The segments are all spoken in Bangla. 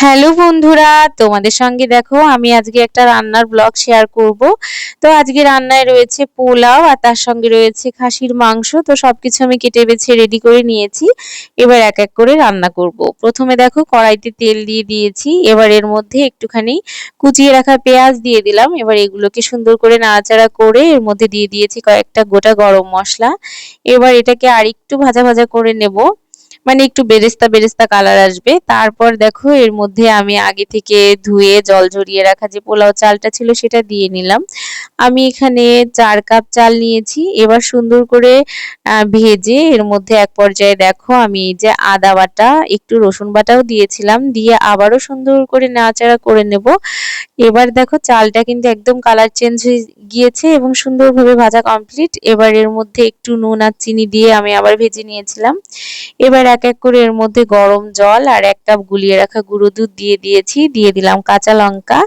হ্যালো বন্ধুরা, তোমাদের সঙ্গে দেখো আমি আজকে একটা রান্নার ব্লগ শেয়ার করব। তো আজকে রান্নায় রয়েছে পোলাও আর তার সঙ্গে রয়েছে খাসির মাংস। তো সবকিছু আমি কেটে বেছে রেডি করে নিয়েছি। এবার এক এক করে রান্না করব। প্রথমে দেখো কড়াইতে তেল দিয়ে দিয়েছি। এবার এর মধ্যে একটুখানি কুচিয়ে রাখা পেঁয়াজ দিয়ে দিলাম। এবার এগুলোকে সুন্দর করে নাড়াচাড়া করে এর মধ্যে দিয়ে দিয়েছি কয়েকটা গোটা গরম মশলা। এবার এটাকে আর একটু ভাজা ভাজা করে নেব। মানে একটু বেরেস্তা বেরেস্তা কালার আসবে। তারপর দেখো এর মধ্যে আমি আগে থেকে ধুয়ে, জল ঝরিয়ে রাখা যে পোলাও চালটা ছিল সেটা দিয়ে নিলাম। আমি এখানে চার কাপ চাল নিয়েছি। এবার সুন্দর করে ভেজে এর মধ্যে এক পর্যায়ে দেখো আমি এই যে আদা বাটা, একটু রসুন বাটাও দিয়েছিলাম। দিয়ে আবারও সুন্দর করে নাড়াচাড়া করে নেব। এবার দেখো চালটা কিন্তু একদম কালার চেঞ্জ হয়ে গিয়েছে এবং সুন্দরভাবে ভাজা কমপ্লিট এবার এর মধ্যে একটু নুন আর চিনি দিয়ে আমি আবার ভেজে নিয়েছিলাম। এবার এক এক করে এর মধ্যে গরম জল আর এক কাপ গুলিয়ে রাখা গুঁড়ো দুধ দিয়ে দিয়েছি, দিয়ে দিলাম কাঁচা লঙ্কা।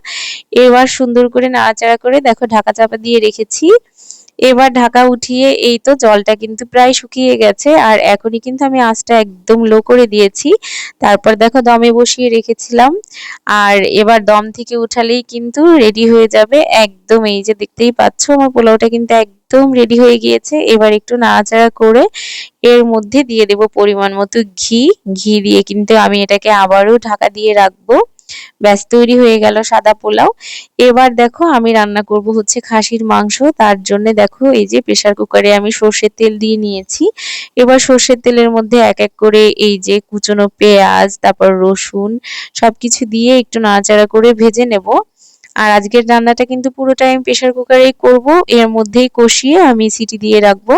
এবার সুন্দর করে নাড়াচাড়া করে দেখো ঢাকা চাপা দিয়ে রেখেছি। এবার ঢাকা উঠিয়ে এই তো জলটা কিন্তু প্রায় শুকিয়ে গেছে, আর এখনই কিন্তু আমি আঁচটা একদম লো করে দিয়েছি। তারপর দেখো দমে বসিয়ে রেখেছিলাম, আর এবার দম থেকে উঠালেই কিন্তু রেডি হয়ে যাবে। একদম এই যে দেখতেই পাচ্ছ, আমার পোলাওটা কিন্তু একদম রেডি হয়ে গিয়েছে। এবার একটু নাড়াচাড়া করে এর মধ্যে দিয়ে দেব পরিমাণ মতো ঘি। ঘি দিয়ে কিন্তু আমি এটাকে আবারও ঢাকা দিয়ে রাখব। ব্যাস, তৈরি হয়ে গেল সাদা পোলাও। এবার দেখো আমি রান্না করব হচ্ছে খাসির মাংস। তার জন্য দেখো এই যে প্রেশার কুকারে আমি সর্ষের তেল দিয়ে নিয়েছি। এবার সর্ষের তেলের মধ্যে এক এক করে এই যে কুচনো পেঁয়াজ, তারপর রসুন সবকিছু দিয়ে একটু নাড়াচাড়া করে ভেজে নেব। আর আজকের রান্নাটা কিন্তু পুরোটা আমি প্রেশার কুকারেই করব। এর মধ্যেই কষিয়ে আমি সিটি দিয়ে রাখব।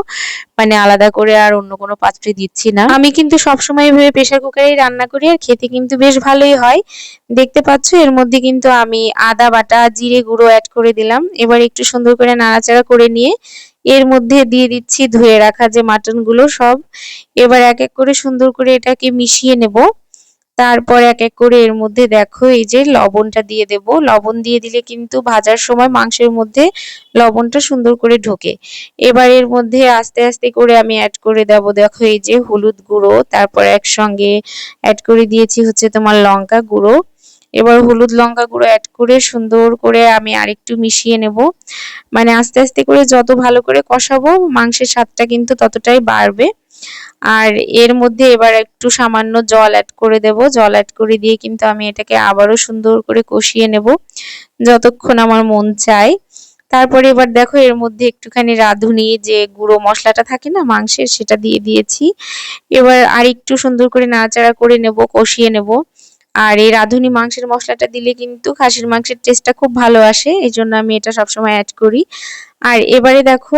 মানে আলাদা করে আর অন্য কোনো পাত্রে দিচ্ছি না। আমি কিন্তু সবসময় ভেবে প্রেশার কুকারেই রান্না করি আর খেতে কিন্তু বেশ ভালোই হয়। দেখতে পাচ্ছ, এর মধ্যে কিন্তু আমি আদা বাটা, জিরে গুঁড়ো অ্যাড করে দিলাম। এবার একটু সুন্দর করে নাড়াচাড়া করে নিয়ে এর মধ্যে দিয়ে দিচ্ছি ধুয়ে রাখা যে মাটনগুলো সব। এবার এক এক করে সুন্দর করে এটাকে মিশিয়ে নেব। তারপর এক এক করে এর মধ্যে দেখো, এই যে লবণটা দিয়ে দেব। লবণ দিয়ে দিলে কিন্তু ভাজার সময় মাংসের মধ্যে লবণটা সুন্দর করে ঢোকে। এবার এর মধ্যে আস্তে আস্তে করে আমি অ্যাড করে দেব। দেখো, এই যে হলুদ গুঁড়ো, তারপর একসঙ্গে অ্যাড করে দিয়েছি হচ্ছে তোমার লঙ্কা গুঁড়ো। এবার হলুদ লঙ্কা গুঁড়ো অ্যাড করে সুন্দর করে আমি আরেকটু মিশিয়ে নেব। মানে আস্তে আস্তে করে যত ভালো করে কষাবো, মাংসের স্বাদটা কিন্তু ততটাই বাড়বে। আর এর মধ্যে এবার একটু সামান্য জল অ্যাড করে দেব। জল অ্যাড করে দিয়ে কিন্তু আমি এটাকে আবারও সুন্দর করে কষিয়ে নেব যতক্ষণ আমার মন চায়। তারপরে এবার দেখো এর মধ্যে একটুখানি রাঁধুনি, যে গুঁড়ো মশলাটা থাকে না মাংসের, সেটা দিয়ে দিয়েছি। এবার আর একটু সুন্দর করে নাড়াচাড়া করে নেব, কষিয়ে নেব। আর এই রাঁধুনি মাংসের মশলাটা দিলে কিন্তু খাসির মাংসের টেস্টটা খুব ভালো আসে এই জন্য আমি এটা সবসময় অ্যাড করি। আর এবারে দেখো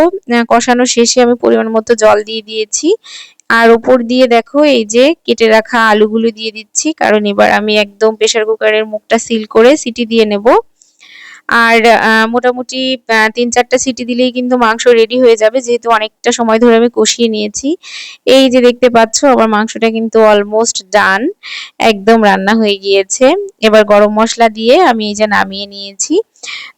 কষানো শেষে আমি পরিমাণ মতো জল দিয়ে দিয়েছি। আর ওপর দিয়ে দেখো, এই যে কেটে রাখা আলুগুলো দিয়ে দিচ্ছি, কারণ এবার আমি একদম প্রেশার কুকারের মুখটা সিল করে সিটি দিয়ে নেব। আর মোটামুটি তিন চারটা সিটি দিলেই কিন্তু মাংস রেডি হয়ে যাবে, যেহেতু অনেকটা সময় ধরে আমি কষিয়ে নিয়েছি। এই যে দেখতে পাচ্ছ, আমার মাংসটা কিন্তু অলমোস্ট ডান একদম রান্না হয়ে গিয়েছে। এবার গরম মশলা দিয়ে আমি এই যে নামিয়ে নিয়েছি।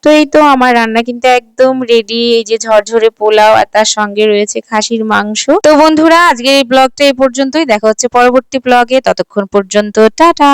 তো এই তো আমার রান্না কিন্তু একদম রেডি এই যে ঝরঝরে পোলাও আর তার সঙ্গে রয়েছে খাসির মাংস। তো বন্ধুরা, আজকের এই ব্লগটা এই পর্যন্তই, দেখা হচ্ছে পরবর্তী ব্লগে ততক্ষণ পর্যন্ত, টাটা!